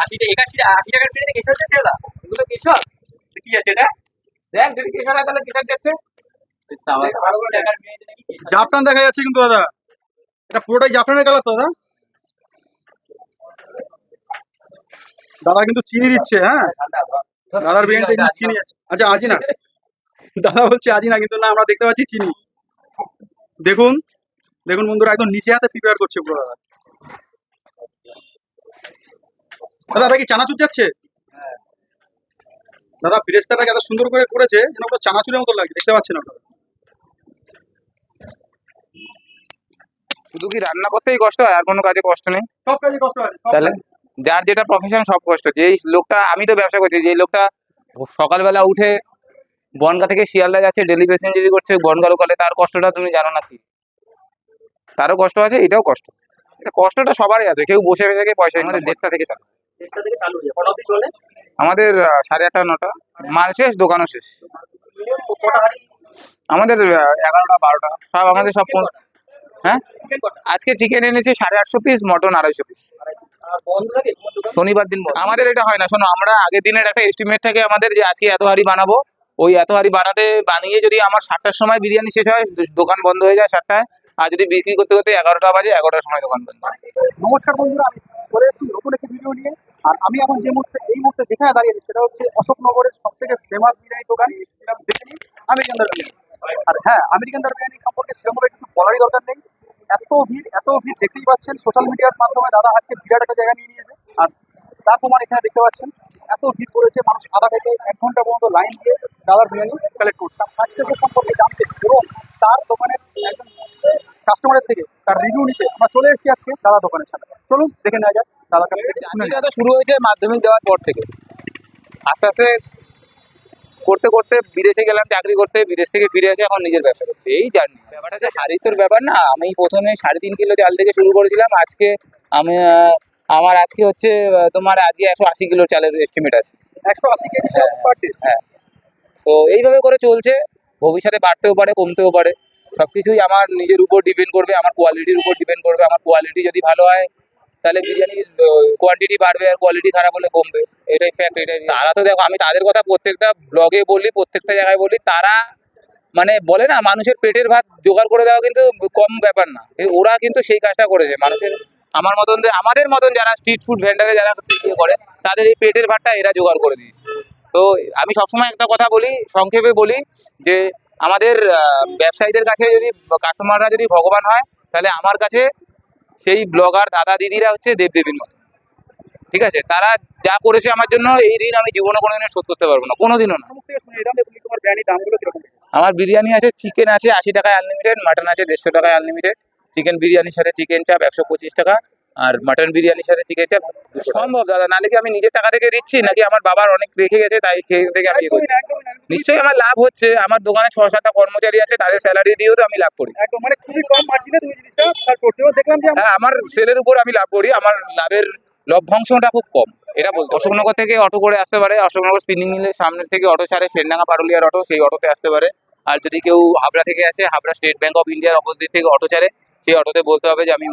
আশি একাশি আশি টাকার বিরিয়ানি যাচ্ছে এগুলো কি আছে এটা? দেখ যদি হয় তাহলে যাচ্ছে। জাফরান দেখা যাচ্ছে কিন্তু দাদা। এটা পুরোটাই জাফরানের কালার তো দাদা। দাদা কিন্তু চিনি দিচ্ছে হ্যাঁ? দাদার বিরিয়ানিতে কিন্তু চিনি আছে। আচ্ছা আজি না দাদা বলছে আজি না কিন্তু না আমরা দেখতে পাচ্ছি চিনি। দেখুন দেখুন বন্ধুরা একদম নিচে হাতে প্রিপেয়ার করছে পুরো দাদা। দাদা এটা কি চানাচুর যাচ্ছে? দাদা ফিরেস্তাটাকে এত সুন্দর করে করেছে যেন পুরো চানাচুরের মতো লাগছে দেখতে পাচ্ছেন ওটা শুধু কি রান্না করতেই কষ্ট হয় আর কোনো কাজে কষ্ট নেই? সব কাজে কষ্ট হয় তাহলে যার যেটা প্রফেশন সব কষ্ট। যেই লোকটা আমি তো ব্যবসা করছি যে লোকটা সকালবেলা উঠে বনগা থেকে শিয়ালদা যাচ্ছে ডেলি প্যাসেঞ্জারি করছে বনগা লোকালে তার কষ্টটা তুমি জানো না কি? তারও কষ্ট আছে এটাও কষ্ট। এটা কষ্টটা সবারই আছে কেউ বসে থেকে পয়সা আমাদের দেড়টা থেকে চালু। দেড়টা থেকে চালু হয়ে কটা অবধি চলে? আমাদের সাড়ে আটটা নটা। মাল শেষ দোকানও শেষ। কটা হাঁড়ি? আমাদের এগারোটা বারোটা। সব আমাদের সব হ্যাঁ? আজকে চিকেন এনেছি সাড়ে আটশো পিস মটন আড়াইশো পিস আর বন্ধ থাকে? তোমার দোকান শনিবার দিন আমাদের এটা হয় না। শোনো আমরা আগের দিনের একটা এস্টিমেট থাকে আমাদের যে আজকে এত হাড়ি বানাবো। ওই এত হাড়ি বানাতে বানিয়ে যদি আমার সাতটার সময় বিরিয়ানি শেষ হয় দোকান বন্ধ হয়ে যায় সাতটায়। আর যদি বিক্রি করতে করতে এগারোটা বাজে এগারোটার সময় দোকান বন্ধ হয়। নমস্কার বন্ধুরা চলে এসেছি নতুন একটি ভিডিও নিয়ে, আর আমি এখন যে মুহূর্তে, এই মুহূর্তে যেখানে দাঁড়িয়ে আছি, সেটা হচ্ছে অশোকনগরের সব থেকে ফেমাস বিরিয়ানি দোকান। সেটা দেখে নিই। আমেরিকান দার বিরিয়ানি আর হ্যাঁ আমেরিকান দার বিরিয়ানি সম্পর্কে সেরকমভাবে কিছু বলারই দরকার নেই। এত ভিড় এত ভিড় দেখতেই পাচ্ছেন সোশ্যাল মিডিয়ার মাধ্যমে দাদা আজকে বিরাট একটা জায়গা নিয়ে নিয়েছে। আর তার প্রমাণ এখানে দেখতে পাচ্ছেন, এত ভিড় করেছে, মানুষ আধা থেকে এক ঘণ্টা পর্যন্ত লাইন দিয়ে দাদার বিরিয়ানি কালেক্ট করছে। তার সম্পর্কে জানতে, এবং তার দোকানের কাস্টমারের থেকে তার রিভিউ নিতে আমরা চলে এসেছি আজকে দাদা দোকানের সামনে। চলুন দেখে নেওয়া যাক দাদার কাছ থেকে এটা তো শুরু হয়েছে মাধ্যমিক দেওয়ার পর থেকে। আস্তে আস্তে করতে করতে বিদেশে গেলাম চাকরি করতে বিদেশ থেকে ফিরে এসে এখন নিজের ব্যবসা করছি। এই জার্নি। ব্যাপারটা যে হারিতোর ব্যাপার না আমি প্রথমে সাড়ে তিন কিলো চাল থেকে শুরু করেছিলাম আজকে আমি আমার আজকে হচ্ছে তোমার আজকে একশো আশি কিলো চালের এস্টিমেট আছে। একশো আশি কেজি হ্যাঁ। তো এইভাবে করে চলছে ভবিষ্যতে বাড়তেও পারে কমতেও পারে। সবকিছুই আমার নিজের উপর ডিপেন্ড করবে, আমার কোয়ালিটির উপর ডিপেন্ড করবে। আমার কোয়ালিটি যদি ভালো হয়, তাহলে বিরিয়ানির কোয়ান্টিটি বাড়বে আর কোয়ালিটি খারাপ হলে কমবে। এটাই ফ্যাক্ট এটাই। তারা তো দেখো, আমি তাদের কথা প্রত্যেকটা ব্লগে বলি, প্রত্যেকটা জায়গায় বলি, তারা মানে বলে না, মানুষের পেটের ভাত জোগাড় করে দেওয়া কিন্তু কম ব্যাপার না। ওরা কিন্তু সেই কাজটা করেছে। মানুষের, আমার মতন আমাদের মতন যারা স্ট্রিট ফুড ভেন্ডারে যারা ইয়ে করে, তাদের এই পেটের ভাতটা এরা জোগাড় করে দিয়েছে। তো আমি সবসময় একটা কথা বলি, সংক্ষেপে বলি যে আমাদের ব্যবসায়ীদের কাছে যদি কাস্টমাররা যদি ভগবান হয়, তাহলে আমার কাছে সেই ব্লগার দাদা, দিদিরা হচ্ছে দেবদেবীর মতো। ঠিক আছে? তারা যা করেছে আমার জন্য, এই ঋণ আমি জীবনে কোনোদিনও শোধ করতে পারব না, কোনোদিনও না। আমার বিরিয়ানি আছে চিকেন আছে, আশি টাকায় আনলিমিটেড মাটন আছে, দেড়শো টাকায় আনলিমিটেড চিকেন বিরিয়ানির সাথে চিকেন চাপ একশো পঁচিশ টাকা আর মাটন বিরিয়ানির সাথে চিকেন চাপ সম্ভব দাদা। নাহলে কি আমি নিজের টাকা থেকে দিচ্ছি? নাকি আমার বাবার অনেক রেখে গেছে তাই খেয়ে থেকে আমি। নিশ্চয়ই আমার লাভ হচ্ছে। আমার দোকানে ছ সাতটা কর্মচারী আছে তাদের স্যালারি দিয়েও তো আমি লাভ করি। মানে খুবই কম মার্জিনে তুমি জিনিসটা করছ। দেখলাম যে হ্যাঁ আমার সেলের উপর আমি লাভ করি। আমার লাভের লভ্যাংশটা খুব কম। এটা বলতো অশোকনগর থেকে অটো করে আসতে পারে। অশোকনগর স্পিনিং মিলের সামনে থেকে অটো ছাড়ে। সেনডাঙ্গা পারুলিয়ার অটো সেই অটোতে আসতে পারে। আর যদি কেউ হাবড়া থেকে আসে হাবড়া স্টেট ব্যাংক অফ ইন্ডিয়ার অপোজিট থেকে অটো ছাড়ে। সেই অটোতে বলতে হবে যে আমি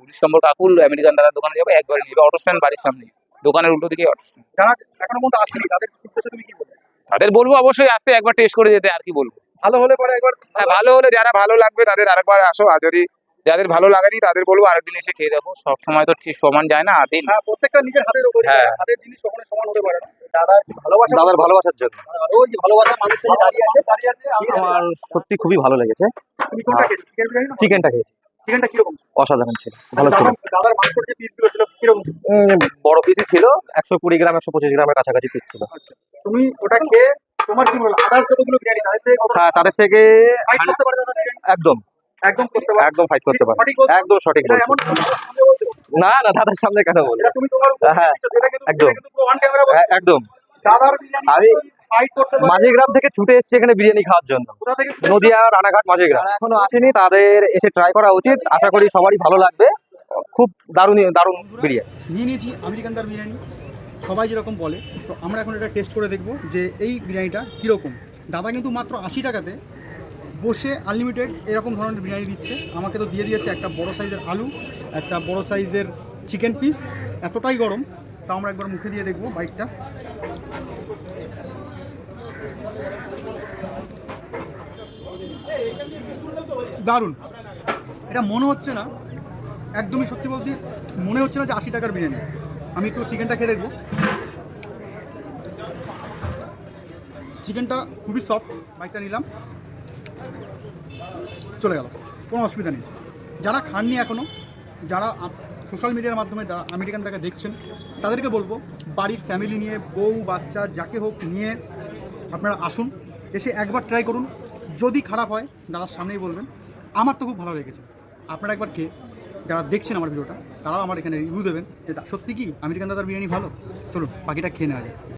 উনিশ নম্বর কাকুল আমেরিকান দাদার দোকানে যাব একবার নিয়ে অটো স্ট্যান্ড বাড়ির সামনে। দোকানের উল্টো দিকে অটো যারা এখনও পর্যন্ত আসেনি তাদের উদ্দেশ্যে তুমি কি বলবে? তাদের বলব অবশ্যই আসতে একবার টেস্ট করে যেতে আর কি বলব। ভালো হলে পরে একবার হ্যাঁ ভালো হলে যারা ভালো লাগবে তাদের আরেকবার আসো। আর যদি যাদের ভালো লাগেনি তাদের বলব আরেকদিন এসে খেয়ে দেখো। সব সময় তো ঠিক সমান যায় না দিন হ্যাঁ প্রত্যেকটা নিজের হাতের উপর। হ্যাঁ। হাতের জিনিস কখনো সমান হতে পারে না। দাদার ভালোবাসা দাদার ভালোবাসার জন্য। ওই যে ভালোবাসা মানুষের দাঁড়িয়ে আছে দাঁড়িয়ে আছে আমার সত্যি খুবই ভালো লেগেছে। তুমি কোনটা খেয়েছো? চিকেন বিরিয়ানি না? চিকেনটা খেয়েছি। চিকেনটা কীরকম অসাধারণ ছিল। ভালো ছিল। দাদার- দাদার মাংসের যে পিসগুলো ছিল কীরকম বড় পিসই ছিল একশো কুড়ি গ্রাম একশো পঁচিশ গ্রামের কাছাকাছি পিস ছিল। আচ্ছা তুমি ওটা খেয়ে তোমার কি বলব আদার্স যতগুলো বিরিয়ানি তাদের থেকে হ্যাঁ তাদের থেকে একদম। একদম করতে পারে। একদম ফাইট করতে পারে। সঠিক বলছো? একদম সঠিক বলছো? না না দাদার সামনে কেন বলব তুমি তোমার হ্যাঁ, একদম। এ- একদম। দাদার বিরিয়ানি আমি- ফাইট করতে পারে। থেকে ছুটে এসেছি এখানে বিরিয়ানি খাওয়ার জন্য। নদিয়া রানাঘাট মাঝি গ্রাম যারা এখনও আসেনি তাদের এসে ট্রাই করা উচিত। আশা করি সবারই ভালো লাগবে। খুব দারুণ দারুণ বিরিয়ানি। নিয়ে নিয়েছি আমেরিকান দার বিরিয়ানি। সবাই যেরকম বলে তো আমরা এখন এটা টেস্ট করে দেখব যে এই বিরিয়ানিটা কীরকম। দাদা কিন্তু মাত্র আশি টাকাতে বসে আনলিমিটেড এরকম ধরনের বিরিয়ানি দিচ্ছে। আমাকে তো দিয়ে দিয়েছে একটা বড় সাইজের আলু, একটা বড় সাইজের চিকেন পিস এতটাই গরম। তাও আমরা একবার মুখে দিয়ে দেখব বাইকটা দারুণ। এটা মনে হচ্ছে না, একদমই সত্যি বলতে মনে হচ্ছে না যে আশি টাকার বিরিয়ানি। আমি একটু চিকেনটা খেয়ে দেখব। চিকেনটা খুবই সফট বাইকটা নিলাম। চলে গেল। কোনো অসুবিধা নেই। যারা খাননি এখনও যারা সোশ্যাল মিডিয়ার মাধ্যমে যারা আমেরিকান থেকে দেখছেন, তাদেরকে বলব, বাড়ির ফ্যামিলি নিয়ে, বউ, বাচ্চা, যাকে হোক নিয়ে আপনারা আসুন, এসে একবার ট্রাই করুন। যদি খারাপ হয়, দাদার সামনেই বলবেন। আমার তো খুব ভালো লেগেছে। আপনারা একবার খেয়ে, যারা দেখছেন আমার ভিডিওটা, তারাও আমার এখানে রিভিউ দেবেন যে সত্যি কি আমেরিকান দাদার বিরিয়ানি ভালো? চলুন, বাকিটা খেয়ে নেওয়া যায়